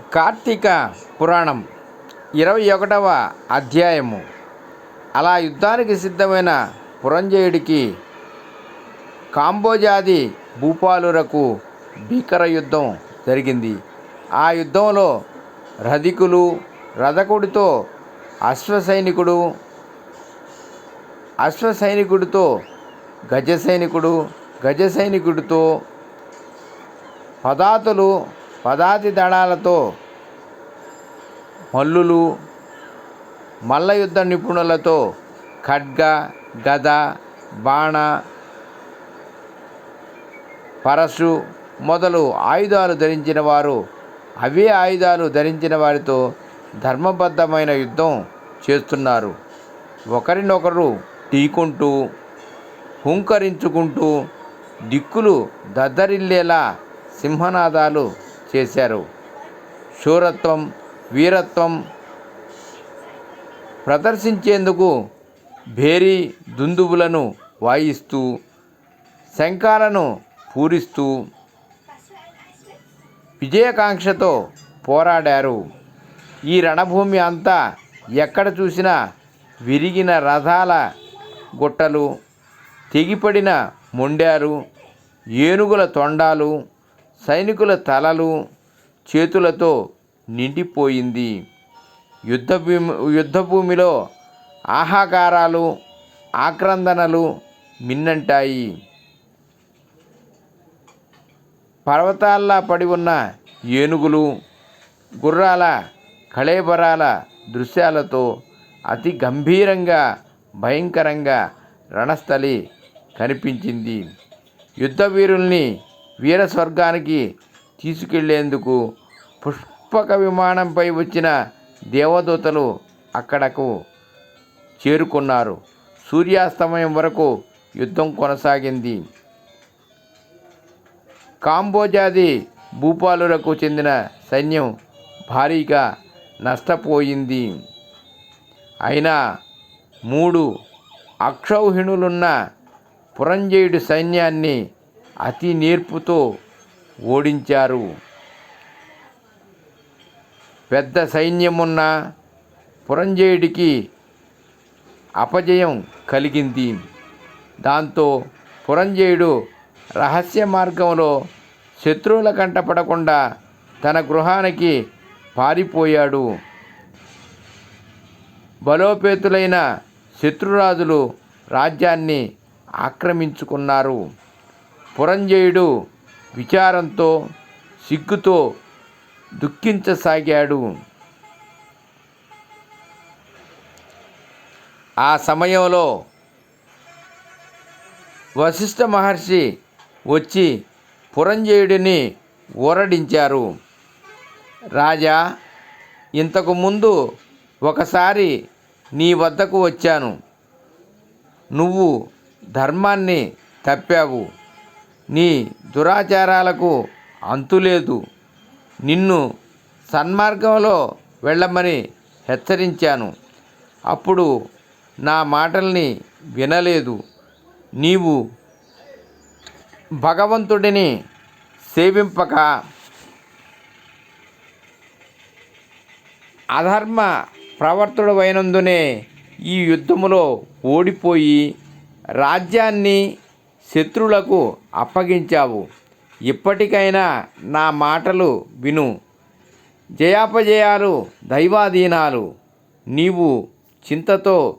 కార్తీక పురాణం ఇరవై ఒకటవ అధ్యాయము. అలా యుద్ధానికి సిద్ధమైన పురంజయుడికి కాంబోజాది భూపాలురకు భీకర యుద్ధం జరిగింది. ఆ యుద్ధంలో రధికులు రథకుడితో అశ్వసైనికుడు అశ్వసైనికుడితో గజ సైనికుడు గజ సైనికుడితో పదాతులు పదాతి దళాలతో మల్లులు మల్లయుద్ధ నిపుణులతో ఖడ్గ గద బాణ పరశు మొదలు ఆయుధాలు ధరించిన వారు అవే ఆయుధాలు ధరించిన వారితో ధర్మబద్ధమైన యుద్ధం చేస్తున్నారు. ఒకరినొకరు ఢీకుంటూ హుంకరించుకుంటూ దిక్కులు దద్దరిల్లేలా సింహనాదాలు చేశారు. శూరత్వం వీరత్వం ప్రదర్శించేందుకు భేరీ దుందుబులను వాయిస్తూ శంఖాలను పూరిస్తూ విజయకాంక్షతో పోరాడారు. ఈ రణభూమి అంతా ఎక్కడ చూసినా విరిగిన రథాల గుట్టలు తెగిపడిన మొండారు ఏనుగుల తొండాలు సైనికుల తలలు చేతులతో నిండిపోయింది. యుద్ధ యుద్ధభూమిలో ఆహాకారాలు ఆక్రందనలు మిన్నంటాయి. పర్వతాల్లా పడి ఉన్న ఏనుగులు గుర్రాల కళేబరాల దృశ్యాలతో అతి గంభీరంగా భయంకరంగా రణస్థలి కనిపించింది. యుద్ధవీరుల్ని వీర స్వర్గానికి తీసుకెళ్ళేందుకు పుష్పక విమానంపై వచ్చిన దేవదూతలు అక్కడకు చేరుకున్నారు. సూర్యాస్తమయం వరకు యుద్ధం కొనసాగింది. కాంబోజాది భూపాలులకు చెందిన సైన్యం భారీగా నష్టపోయింది. అయినా మూడు అక్షౌహిణులున్న పురంజయుడి సైన్యాన్ని అతి నేర్పుతో ఓడించారు. పెద్ద సైన్యమున్న పురంజయుడికి అపజయం కలిగింది. దాంతో పురంజయుడు రహస్య మార్గంలో శత్రువుల కంటపడకుండా తన గృహానికి పారిపోయాడు. బలోపేతులైన శత్రురాజులు రాజ్యాన్ని ఆక్రమించుకున్నారు. పురంజయుడు విచారంతో సిగ్గుతో దుఃఖించసాగాడు. ఆ సమయంలో వశిష్ఠ మహర్షి వచ్చి పురంజయుడిని ఊరడించారు రాజా ఇంతకుముందు ఒకసారి నీ వద్దకు వచ్చాను. నువ్వు ధర్మాన్ని తప్పావు. నీ దురాచారాలకు అంతులేదు. నిన్ను సన్మార్గంలో వెళ్ళమని హెచ్చరించాను. అప్పుడు నా మాటల్ని వినలేదు. నీవు భగవంతుడిని సేవింపక అధర్మ ప్రవర్తుడమైనందునే ఈ యుద్ధములో ఓడిపోయి రాజ్యాన్ని శత్రులకు అప్పగించావు. ఇప్పటికైనా నా మాటలు విను. జయాపజయాలు దైవాధీనాలు నీవు చింతతో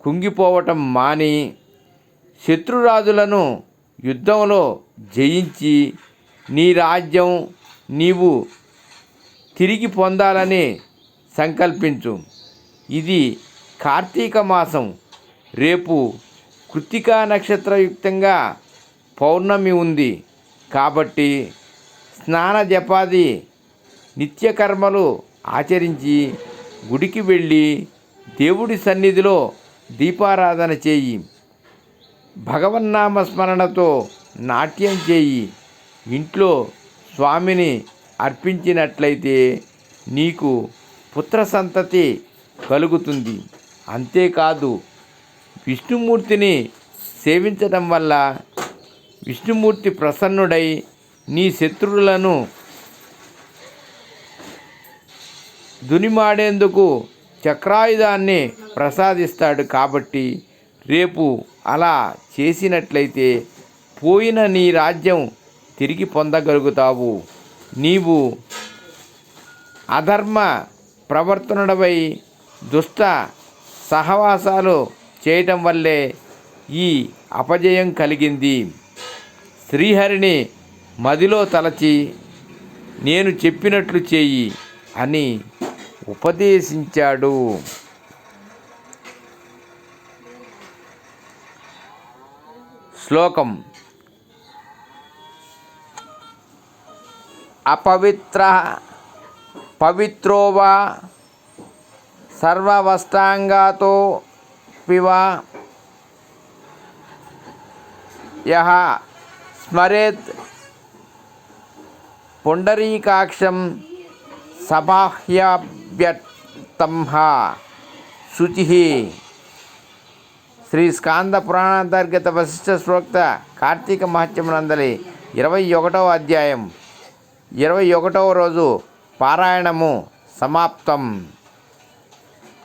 కుంగిపోవటం మాని శత్రురాజులను యుద్ధంలో జయించి నీ రాజ్యం నీవు తిరిగి పొందాలని సంకల్పించు. ఇది కార్తీక మాసం. రేపు కృత్తికా నక్షత్రయుక్తంగా పౌర్ణమి ఉంది కాబట్టి స్నాన జపాది నిత్యకర్మలు ఆచరించి గుడికి వెళ్ళి దేవుడి సన్నిధిలో దీపారాధన చేయి. భగవన్నామ స్మరణతో నాట్యం చేయి. ఇంట్లో స్వామిని అర్పించినట్లయితే నీకు పుత్ర సంతతి కలుగుతుంది. అంతేకాదు విష్ణుమూర్తిని సేవించడం వల్ల విష్ణుమూర్తి ప్రసన్నుడై నీ శత్రువులను దునిమాడేందుకు చక్రాయుధాన్ని ప్రసాదిస్తాడు కాబట్టి రేపు అలా చేసినట్లయితే పోయిన నీ రాజ్యం తిరిగి పొందగలుగుతావు. నీవు అధర్మ ప్రవర్తనుడవై దుష్ట సహవాసాలు చేయటం వల్లే ఈ అపజయం కలిగింది. శ్రీహరిని మదిలో తలచి నేను చెప్పినట్లు చేయి అని ఉపదేశించాడు. శ్లోకం. అపవిత్ర పవిత్రోవా సర్వవస్తాంగాతో పివా యహ స్మరేత్ పుండరీకాక్షం సబాహ్యాభ్యర్థంహ శుచి శ్రీ స్కాంద పురాణాంతర్గత వశిష్ఠ శ్లోక్త కార్తీక మహత్యమునందలి ఇరవై ఒకటవ అధ్యాయం ఇరవై ఒకటవ రోజు పారాయణము సమాప్తం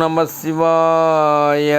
నమ శివాయ.